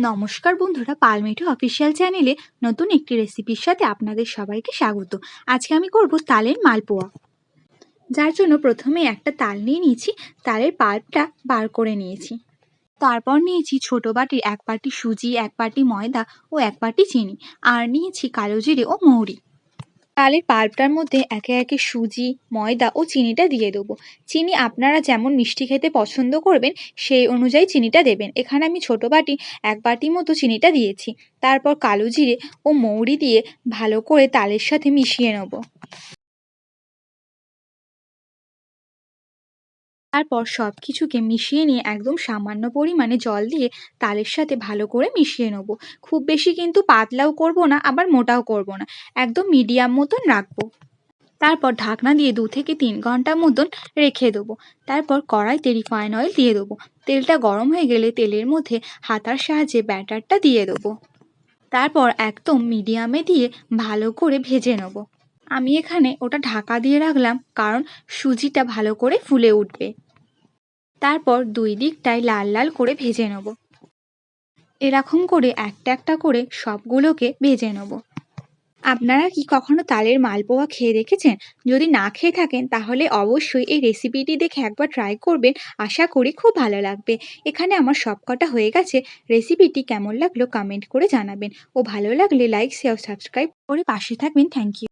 নমস্কার বন্ধুরা পালমেটো অফিসিয়াল চ্যানেলে নতুন একটি রেসিপির সাথে আপনাদের সবাইকে স্বাগত। আজকে আমি করব তালের মালপোয়া। যার জন্য প্রথমে একটা তাল নিয়ে নিয়েছি, তালের পাল্পটা বার করে নিয়েছি। তারপর নিয়েছি ছোট বাটির এক পাটি সুজি, এক পাটি ময়দা ও এক পাটি চিনি। আর নিয়েছি কালো জিরে ও মৌরি। তালের পাল্পটার মধ্যে একে একে সুজি, ময়দা ও চিনিটা দিয়ে দেবো। চিনি আপনারা যেমন মিষ্টি খেতে পছন্দ করবেন, সেই অনুযায়ী চিনিটা দেবেন। এখানে আমি ছোট বাটি, এক বাটি মতো চিনিটা দিয়েছি। তারপর কালো জিরে ও মৌরি দিয়ে ভালো করে তালের সাথে মিশিয়ে নেব। তারপর সব কিছুকে মিশিয়ে নিয়ে একদম সামান্য পরিমাণে জল দিয়ে তালের সাথে ভালো করে মিশিয়ে নেব। খুব বেশি কিন্তু পাতলাও করব না, আবার মোটাও করব না। একদম মিডিয়াম মতন রাখব। তারপর ঢাকনা দিয়ে দু থেকে তিন ঘণ্টা মতন রেখে দেবো। তারপর কড়াইতে রিফাইন অয়েল দিয়ে দেবো। তেলটা গরম হয়ে গেলে তেলের মধ্যে হাতার সাহায্যে ব্যাটারটা দিয়ে দেবো। তারপর একদম মিডিয়ামে দিয়ে ভালো করে ভেজে নেব। আমি এখানে ওটা ঢাকা দিয়ে রাখলাম, কারণ সুজিটা ভালো করে ফুলে উঠবে। তারপর দুই দিকটাই লাল লাল করে ভেজে নেব। এরকম করে একটা একটা করে সবগুলোকে ভেজে নেব। আপনারা কি কখনো তালের মালপোয়া খেয়ে দেখেছেন? যদি না খেয়ে থাকেন, তাহলে অবশ্যই এই রেসিপিটি দেখে একবার ট্রাই করবেন। আশা করি খুব ভালো লাগবে। এখানে আমার সব কটা হয়ে গেছে। রেসিপিটি কেমন লাগল কমেন্ট করে জানাবেন। ও ভালো লাগলে লাইক, শেয়ার, সাবস্ক্রাইব করে পাশে থাকবেন। Thank you.